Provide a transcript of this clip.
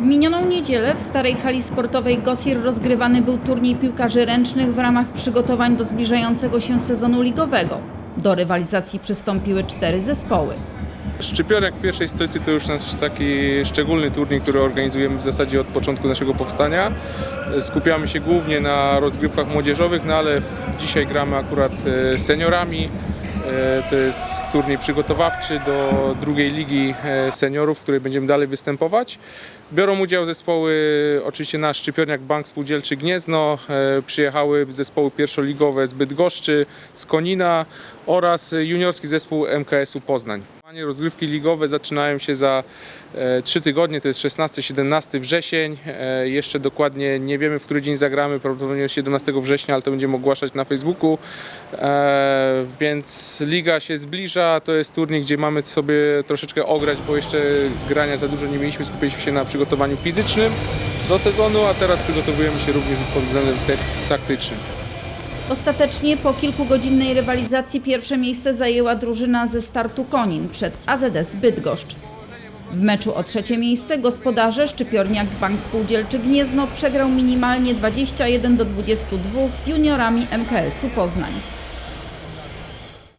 W minioną niedzielę w starej hali sportowej Gosir rozgrywany był turniej piłkarzy ręcznych w ramach przygotowań do zbliżającego się sezonu ligowego. Do rywalizacji przystąpiły cztery zespoły. Szczypiorek w pierwszej stoicy to już nasz taki szczególny turniej, który organizujemy w zasadzie od początku naszego powstania. Skupiamy się głównie na rozgrywkach młodzieżowych, no ale dzisiaj gramy akurat e, seniorami. E, To jest turniej przygotowawczy do drugiej ligi e, seniorów, w której będziemy dalej występować. Biorą udział zespoły, oczywiście nasz Szczypiorniak Bank Spółdzielczy Gniezno, e, przyjechały zespoły pierwszoligowe z Bydgoszczy, z Konina oraz juniorski zespół MKS-u Poznań. Rozgrywki ligowe zaczynają się za e, 3 tygodnie, to jest 16-17 wrzesień. E, jeszcze dokładnie nie wiemy, w który dzień zagramy, prawdopodobnie 17 września, ale to będziemy ogłaszać na Facebooku. E, więc liga się zbliża, to jest turniej, gdzie mamy sobie troszeczkę ograć, bo jeszcze grania za dużo nie mieliśmy, skupiliśmy się na przygotowaniu fizycznym do sezonu, a teraz przygotowujemy się również pod względem taktycznym. Ostatecznie po kilkugodzinnej rywalizacji pierwsze miejsce zajęła drużyna ze startu Konin przed AZS Bydgoszcz. W meczu o trzecie miejsce gospodarze Szczypiorniak Bank Spółdzielczy Gniezno przegrał minimalnie 21 do 22 z juniorami MKS-u Poznań.